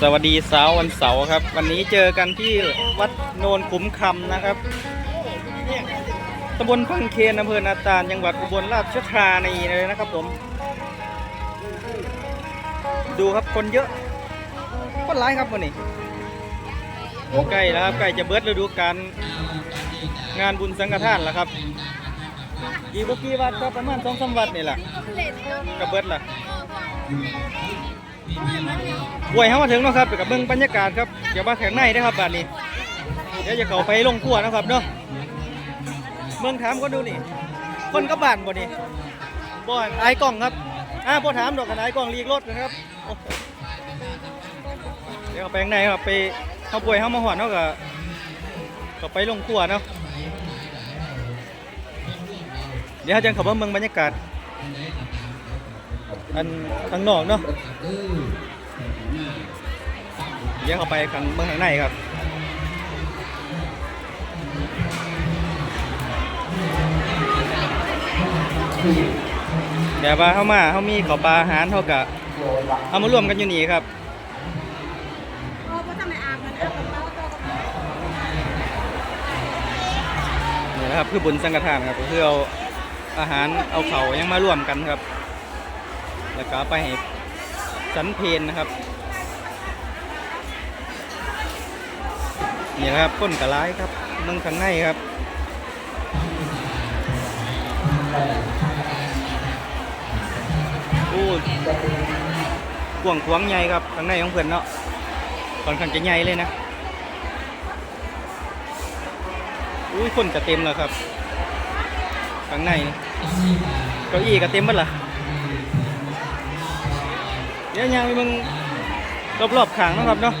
สวัสดีเสาร์วันเสาร์ครับ วันนี้เจอกันที่วัดโนนขุมคำนะครับตำบลพังเคนอำเภอนาตาลจังหวัดอุบลราชธานีเลยนะครับผม ดูครับคนเยอะคนร้ายครับวันนี้ใกล้แล้วครับใกล้จะเบิดฤดูกาลงานบุญสังฆทานแล้วครับอีกบกี่วัดครับประมาณสองสามวัดนี่แหละกระเบิดล่ะ หวยเข้ามาถึงเนาะครับเดี๋ยวกับเบิ่งบรรยากาศครับเดี๋ยวมาแข่งในนะครับบาดนี้ เดี๋ยวจะเข้าไปลงครัวนะครับเนาะเมืองถามก็ดูนี่ คนกับบ้านบ่นี่บ่ไอ้กล้องครับอ่าบ่ถามดอกกันไอ้กล้องลีกรถนะครับโอ้โหเดี๋ยวเข้าไปข้างในครับไปเข้าป่วยเข้ามาหอดเนาะก็ก็ไปลงครัวเนาะเดี๋ยวเราจะเข้ามาเมืองบรรยากาศ อันข้างนอกเนาะเดี๋ยเข้าไปข้างเมืองข้างในครับเดี๋ยวว่าเข้ามาเขามีข้าปลาอาหารเขากะเอามารวมกันอยู่นี่ครับนี่นะครับคือบุญสังฆทานครับก็คือเอาอาหารเอาเขายังมารวมกันครับ แล้วก็ไปให้สันเพนนะครับนี่นะครับก้นกระไรครับมืองข้างในครับโอ้กวางขวางใหญ่ครับข้างในของเพื่อนเนาะค่อนข้างจะใหญ่เลยนะอุ้ยคนก็เต็มแล้วครับข้างในเก้าอี้ก็เต็มหมดละ ดี๋ยวยังไปมึงรอบๆขางนะครับเนาะ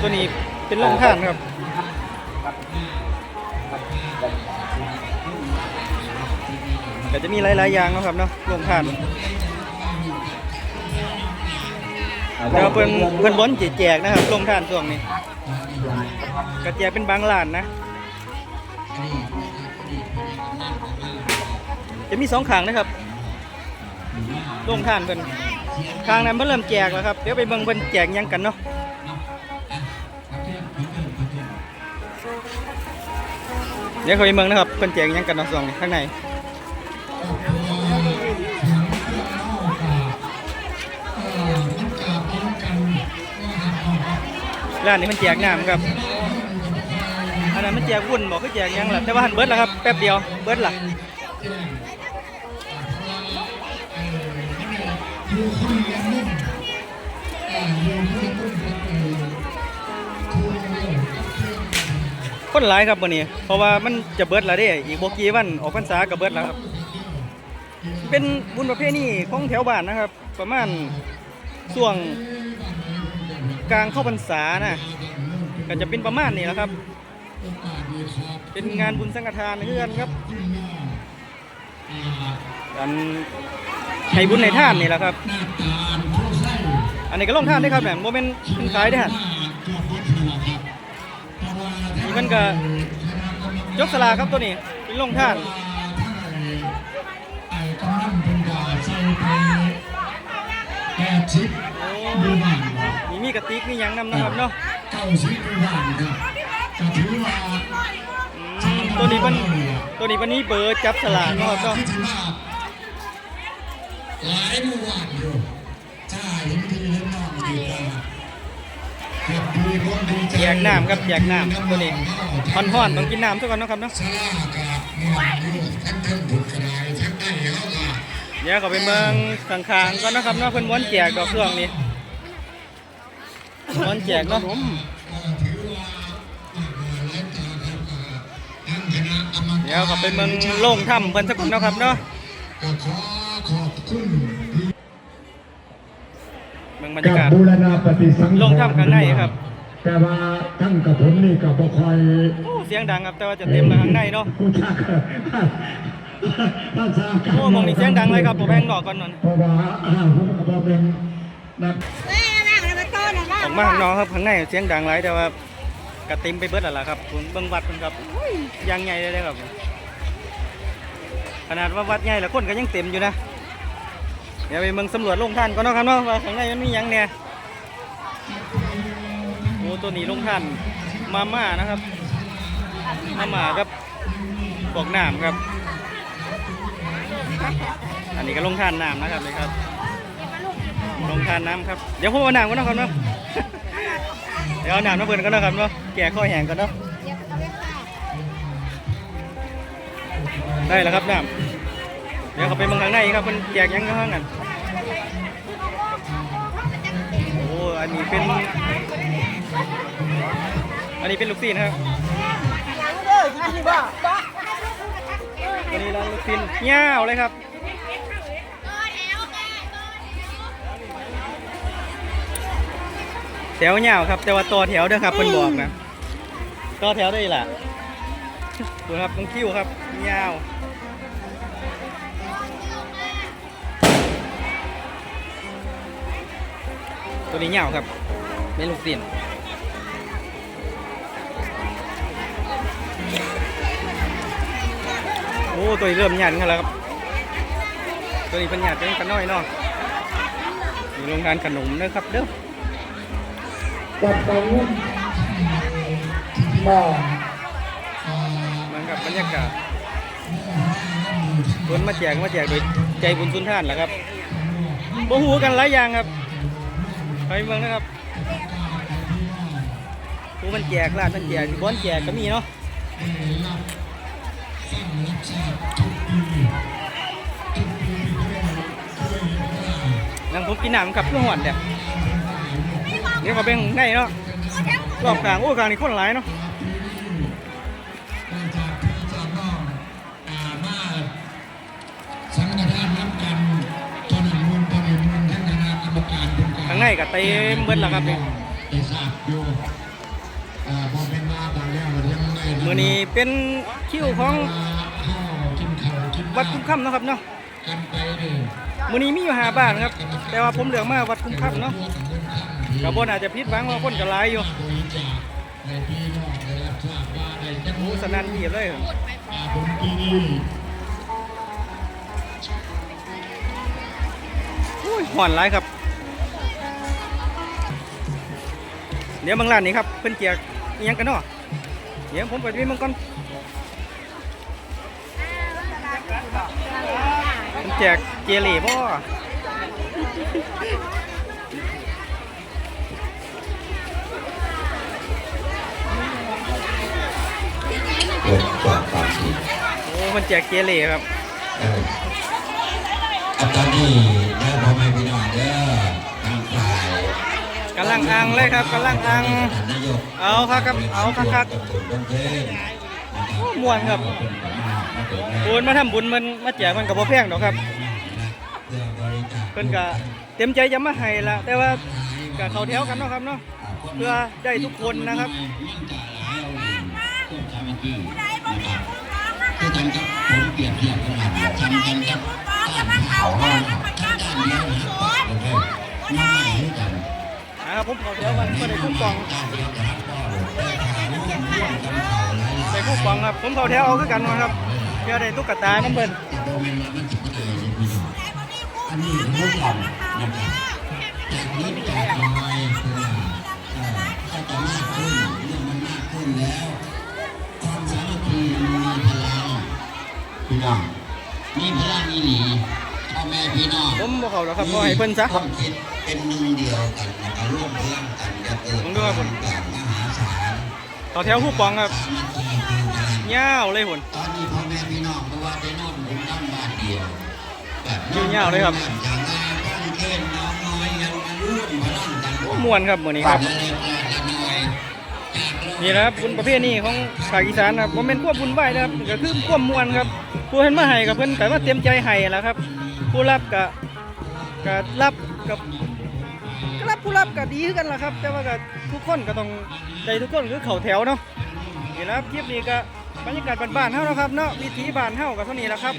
ตัวนี้เป็นโรงท่านครับก็จะมีหลายๆอย่างนะครับเนาะโรงท่านเดี๋ยวเพิ่นเพิ่นบนแจกนะครับโรงท่านช่วงนี้กระเจียเป็นบางร้านนะจะมีสองขางนะครับ ลงทานเพิ่นขางนั้นเพิ่นเริ่มแจกแล้วครับ เดี๋ยวไปเบิ่งเพิ่นแจกยังกันเนาะเดี๋ยวเขาไปเบิ่งนะครับเพิ่นแจกยังกันเนาะสองข้างในร้านนี้มันแจกน้ำครับอันนั้นมันแจกวุ่นบอกคือแจกยังแหละแต่ว่าหันเบิดแล้วครับแป๊บเดียวเบิดล่ะ คนหลายครับวันนี้ เพราะว่ามันจะเบิดแล้วเด้อีกบกี่วันออกพรรษาก็เบิดแล้วครับ เป็นบุญประเภทนี้ของแถวบ้านนะครับ ประมาณช่วงกลางเข้าพรรษานะก็จะเป็นประมาณนี้แหละครับ เป็นงานบุญสังฆทานเพื่อนครับกันให้บุญในท่านนี่แหละครับ อันนี้ก็ลงท่านได้ครับแบบโมเมนต์เป็นขายได้ฮะนี่มันก็ยกสลากครับตัวนี้เป็นลงท่านโอ้มีมีกระติกมีหยังนำนะครับเนาะเก้าสิบกว่าบาทครับก็ถือว่าอืมตัวนี้มันตัวนี้วันนี้เบอร์จับสลากเนาะครับเนาะที่ถือว่าหลายหมู่บ้าน องดีกว่าเก็บดีคนดีใจแจกน้ำครับแจกน้ำตัวนี้ฮ้อนต้องกินน้ำทุกคนนะครับเนาะสลากกับม่วนอยู่ทั้งเดี๋ยวเขาไปเมืองข้างๆก็นะครับเนาะเพิ่นม้วนแจกดอกเครื่องนี่ม้วนแจกเนาะเดี๋ยวเขาไปเมืองโล่งถ้ำเพิ่นสักคนนะครับเนาะ เมืองบรรยากาศบูรณาปฏิสังขรณ์ลงถ้ำข้างในครับ แต่ว่าทั้งกับผมนี่กับบ่คอยโอ้เสียงดังครับ แต่ว่าจะเต็มเลยข้างในเนาะผู้ชักภาษาโอ้มองนี่เสียงดังเลยครับผมแพงนอกก่อนนอนเพราะว่าอ่าผมก็บ่เป็นนักเฮ้ยนั่งเลยมาโต้หน่อยว่าออกมาข้างนอกครับข้างในเสียงดังหลายแต่ว่ากระติมไปเบิดแล้วล่ะครับผมเบิ่งวัดเพิ่นครับอุ้ยอยังใหญ่เลยเลยครับ ขนาดว่าวัดใหญ่แล้วคนก็ยังเต็มอยู่นะ เดี๋ยวไปเมืองสำรวจโรงท่านก่อนเนาะครับเนาะว่าข้างในมันมีหยังเนี่ยโอ้ตัวนี้โรงท่านมาม่านะครับมาม่าครับพวกน้ำครับ อันนี้ก็ลงท่านน้ำนะครับนี่ครับลงท่านน้ำครับ เดี๋ยวผมเอาน้ำก่อนเนาะครับเนาะเดี๋ยวเอาน้ำมาเปิดกันเนาะครับเนาะแก่ข้อแห้งกันเนาะได้แล้วครับน้ำ ดี๋ยวเขาไปมืองทางในครับมันแจกยังข้างกันโอ้อันนี้เป็น อันนี้เป็นลูกซีนครับยังเด้อกินสิบ่อันนี้ร้านลูกซีนเงี้ยวเลยครับแถวเงาวครับ แต่ว่าต่อแถวเด้อครับเพิ่นบอกนะต่อแถวได้ล่ะดูครับต้องคิ้วครับเงาว ตัวนี้เงาวครับเป็นลูกศิลโอ้ตัวนี้เริ่มหยันกันแล้วครับ ตัวนี้เป็นหยัดเป็นกันน้อยเนาะมีโรงงานขนมนะครับเด้อจับไปเงินมองเหมือนกับบรรยากาศคนมาแจกมาแจกโดยใจบุญสุนท่านแหละครับบ่หูกันหลายอย่างครับ ไปเมืองนะครับผู้มันแจกร้านมันแจกบ้านแจกก็มีเนาะนังผมกินน้ำกับเพื่อหวานเด็กเดี๋ยวเขาเป็นได้เนาะรอบกลางโอ้กลางนี่คนหลายเนาะารเป็นการข้างในก็เต็มเบิดแล้วครับนี่ได้ทราบอยู่อ่าพอเป็นมาตอนแล้วยังไม่ได้มือนี้เป็นคิวของข้าวกินข้าวกินวัดคุ้มค่ำเนาะครับเนาะกันไปเลยมือนี้มีอยู่หาบ้านครับ แต่ว่าผมเลือกมาวัดคุ้มค่ำเนาะกระบนอาจจะพิษหวังว่าคนจะหลายอยู่บริจาคในพี่น้องได้รับทราบว่าได้จัดหมูสนันทีบเลยอาบุญปีนี้อุ้ยห่อนหลายครับ ดี๋ยวบางร้านนี้ครับเพิ่นเกียกอิหยังกันเนาะเดี๋ยวผมไปดูมันก่อนเพิ่นแจกเจลลี่บ่เกิดจากปากผิดโอ้เพิ่นแจกเจลลี่ครับเอออัตตานี กำลังอังเลยครับกำลังอัง เอาครับครับเอาครับครับม่วนครับบุญมาทำบุญมันมาแจกมันกับบ่แพงดอกครับเรื่องบเพิ่นก็เต็มใจจะมาให้ละแต่ว่าก็เขาแถวกันเนาะครับเนาะเพื่อได้ทุกคนนะครับคือกันกับผมเปรียบเทียบกันมาทำกันกับต้านเขาห้องทั้งด้านเดียว นะครับผมเข้าแถวกันเพื่อได้คุ้มครองด้านเดียวกันก็ได้ทางร่วมร่วมกันเขาหลายหลายได้คุ้มครองครับ ผมเข้าแถวเอาคือกันนะครับเพื่อได้ตุ๊กตาน้ำเพิ่นโมเมนต์มันถึงได้เลยพี่น้องอันนี้ร่วมกันนะครับจากนิดจากน้อยเพื่อเอ่อก็จะมากขึ้นเรื่องมันมากขึ้นแล้ว ความสามัคคีมันมีพลังพี่น้องมีพลังอีหลีพ่อแม่พี่น้องผมบ่เข้าหรอกครับขอให้เพิ่นซะความคิด เป็นหนึ่งเดียวกันนะครับร่วมพลังกันจะเกิดผมดูครับผมการมหาศาลเข้าแถวผู้ปองครับสามัคคีคือกันยาวเลยหุ่นตอนนี้พ่อแม่พี่น้องเพราะว่าได้นอนบุญน้ำบาทเดียวแบบยืนยาวเลยครับจางงานต้องเล่นน้องน้อยกันมาร่วมพลังกันโอ้ม่วนครับมื้อนี้ครับละเล็กละน้อยจากโลกนี่นะครับบุญประเภทนี้ของภาคอีสานนะครับบ่แม่นควบบุญไหว้นะครับก็คือควบมวลครับผู้เห็นมาให้กับเพิ่นก็ว่าเต็มใจให้แหล้วครับ ผู้รับก็ก็รับกับ ก็รับผู้รับก็ดีกันล่ะครับ แต่ว่าก็ทุกคนก็ต้องใจทุกคนคือเข่าแถวเนาะนี่แหละครับคลิปนี้ก็บรรยากาศบ้านๆเฮานะครับเนาะวิถีบ้านเฮาก็เท่านี้แหละครับ